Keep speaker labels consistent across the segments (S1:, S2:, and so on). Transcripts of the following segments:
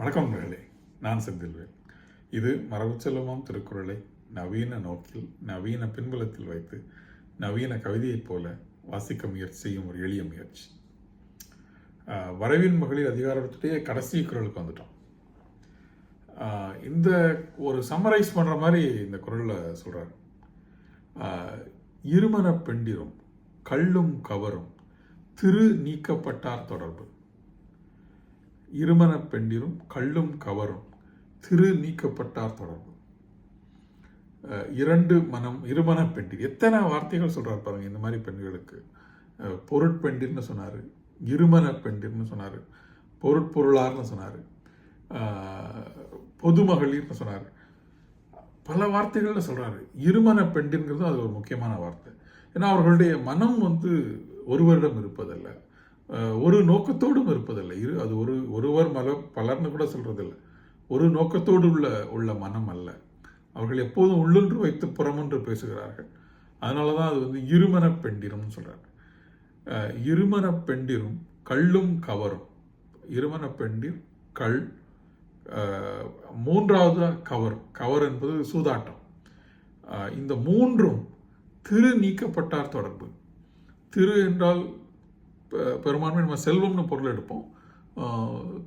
S1: வணக்கம் நண்பர்களே நான் செந்தில்வேல் இது மரபு திருக்குறளை நவீன நோக்கில் நவீன பின்புலத்தில் வைத்து நவீன கவிதையைப் போல வாசிக்க முயற்சி செய்யும் ஒரு எளிய முயற்சி வரவின் மகளிர் அதிகாரத்துடைய கடைசி குரலுக்கு வந்துட்டோம் இந்த ஒரு சம்மரைஸ் பண்ணுற மாதிரி இந்த குரலில் சொல்கிறார் இருமன பெண்டிரும் கள்ளும் கவரும் திரு நீக்கப்பட்டார் தொடர்பு இருமணப் பெண்டிரும் கள்ளும் கவரும் திரு நீக்கப்பட்டார் தொடர்பு இரண்டு மனம் இருமண பெண்டிர் எத்தனை வார்த்தைகள் சொல்கிறார் பாருங்க இந்த மாதிரி பெண்களுக்கு பொருட்பெண்டிர்னு சொன்னார் இருமண பெண்டிர்னு சொன்னார் பொருட்பொருளார்னு சொன்னார் பொது சொன்னார் பல வார்த்தைகளில் சொல்கிறாரு இருமண பெண்டுங்கிறது அது ஒரு முக்கியமான வார்த்தை ஏன்னா அவர்களுடைய மனம் வந்து ஒருவரிடம் இருப்பதில்லை ஒரு நோக்கத்தோடும் இருப்பதில்லை இரு அது ஒரு ஒருவர் மல பலர்னு கூட சொல்கிறதில்ல ஒரு நோக்கத்தோடு உள்ள உள்ள மனம் அல்ல அவர்கள் எப்போதும் உள்ளொன்று வைத்து புறமொன்று பேசுகிறார்கள் அதனால தான் அது வந்து இருமன பெண்டிரும்னு சொல்கிறார் இருமன பெண்டிரும் கல்லும் கவரும் இருமன பெண்டிர் கல் மூன்றாவது கவர் கவர் என்பது சூதாட்டம் இந்த மூன்றும் திரு நீக்கப்பட்டார் தொடர்பு திரு என்றால் பெரும்பான்மை நம்ம செல்வம்னு பொருள் எடுப்போம்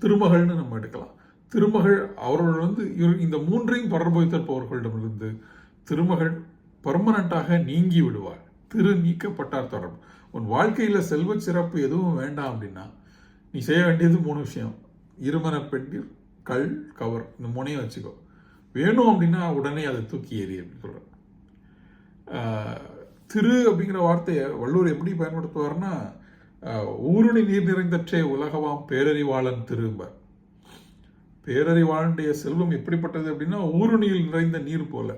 S1: திருமகள்னு நம்ம எடுக்கலாம் திருமகள் அவர்கள் வந்து இந்த மூன்றையும் தொடர்புத்தற்பவர்களிடமிருந்து திருமகள் பர்மனண்ட்டாக நீங்கி விடுவார் திரு நீக்கப்பட்டார் தொடர்பு உன் வாழ்க்கையில் செல்வ சிறப்பு எதுவும் வேண்டாம் அப்படின்னா நீ செய்ய வேண்டியது மூணு விஷயம் இருமன பெண்டிர் கல் கவர் இந்த மூணையும் வச்சுக்கோ வேணும் அப்படின்னா உடனே அதை தூக்கி ஏறி அப்படின்னு சொல்கிறேன் திரு அப்படிங்கிற வார்த்தையை வள்ளுவர் எப்படி பயன்படுத்துவார்னா ஊருணி நீர் நிறைந்தற்றே உலகவாம் பேரறிவாளன் திரும்ப பேரறிவாளனுடைய செல்வம் எப்படிப்பட்டது அப்படின்னா ஊருணியில் நிறைந்த நீர் போல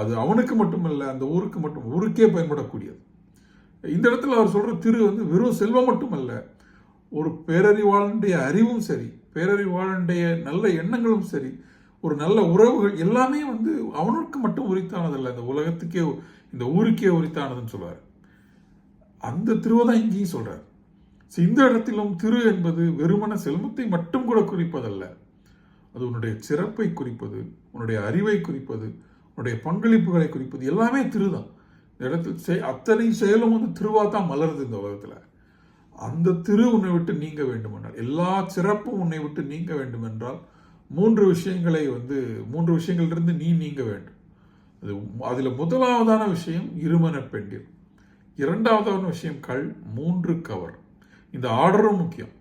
S1: அது அவனுக்கு மட்டுமல்ல அந்த ஊருக்கு மட்டும் ஊருக்கே பயன்படக்கூடியது இந்த இடத்துல அவர் சொல்கிற திரு வந்து வெறும் செல்வம் மட்டுமல்ல ஒரு பேரறிவாளனுடைய அறிவும் சரி பேரறிவாளனுடைய நல்ல எண்ணங்களும் சரி ஒரு நல்ல உறவுகள் எல்லாமே வந்து அவனுக்கு மட்டும் உரித்தானதல்ல இந்த உலகத்துக்கே இந்த ஊருக்கே உரித்தானதுன்னு சொல்வார் அந்த திருவதான் இங்கேயும் சொல்கிறார் இந்த இடத்திலும் திரு என்பது வெறுமன செல்வத்தை மட்டும் கூட குறிப்பதல்ல அது உன்னுடைய சிறப்பை குறிப்பது உன்னுடைய அறிவை குறிப்பது உன்னுடைய பங்களிப்புகளை குறிப்பது எல்லாமே திரு தான் இந்த இடத்தில் அத்தனை செயலும் வந்து திருவா தான் மலருது இந்த உலகத்தில் அந்த திரு உன்னை விட்டு நீங்க வேண்டுமென்றால் எல்லா சிறப்பும் உன்னை விட்டு நீங்க வேண்டுமென்றால் மூன்று விஷயங்களை வந்து மூன்று விஷயங்கள்லிருந்து நீ நீங்க வேண்டும் அது அதில் முதலாவதான விஷயம் இருமன பெண்டில் இரண்டாவதான விஷயம் கல் மூன்று கவர் இந்த ஆர்டரும் முக்கியம்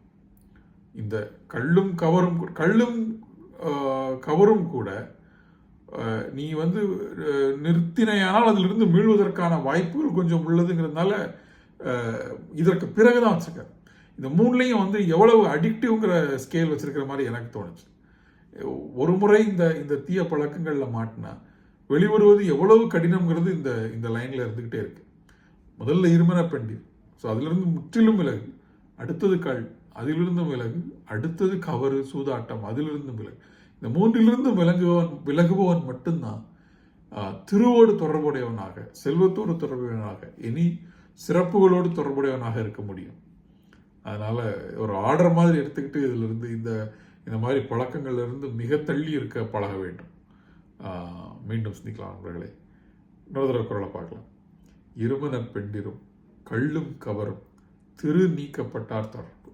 S1: இந்த கல்லும் கவரும் கல்லும் கவரும் கூட நீ வந்து நிறுத்தினையானால் அதிலிருந்து மீள்வதற்கான வாய்ப்புகள் கொஞ்சம் உள்ளதுங்கிறதுனால இதற்கு பிறகு தான் வச்சுருக்கேன் இந்த மூணுலேயும் வந்து எவ்வளவு அடிக்டிவ்ங்கிற ஸ்கேல் வச்சுருக்கிற மாதிரி எனக்கு தோணுச்சு ஒரு முறை இந்த இந்த தீய பழக்கங்களில் மாட்டினா வெளிவருவது எவ்வளவு கடினம்ங்கிறது இந்த இந்த லைனில் இருந்துக்கிட்டே இருக்குது முதல்ல இருமன பெண்டி ஸோ அதிலிருந்து முற்றிலும் விலகு அடுத்தது கல் அதிலிருந்தும் விலகு அடுத்தது கவறு சூதாட்டம் அதிலிருந்தும் விலகு இந்த மூன்றிலிருந்தும் விலகுவன் விலகுபவன் மட்டும்தான் திருவோடு தொடர்புடையவனாக செல்வத்தோடு தொடர்புடையவனாக இனி சிறப்புகளோடு தொடர்புடையவனாக இருக்க முடியும் அதனால் ஒரு ஆர்டர் மாதிரி எடுத்துக்கிட்டு இதிலிருந்து இந்த இந்த மாதிரி பழக்கங்கள்லேருந்து மிக தள்ளி இருக்க பழக வேண்டும் மீண்டும் சிந்திக்கலாம் அவர்களே இன்னொரு குரலை பார்க்கலாம் இருமன பெண்டிரும் கள்ளும் கவரும் திரு நீக்கப்பட்டார் தொடர்பு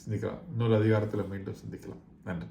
S1: சிந்திக்கலாம் இன்னொரு அதிகாரத்தில் மீண்டும் சிந்திக்கலாம் நன்றி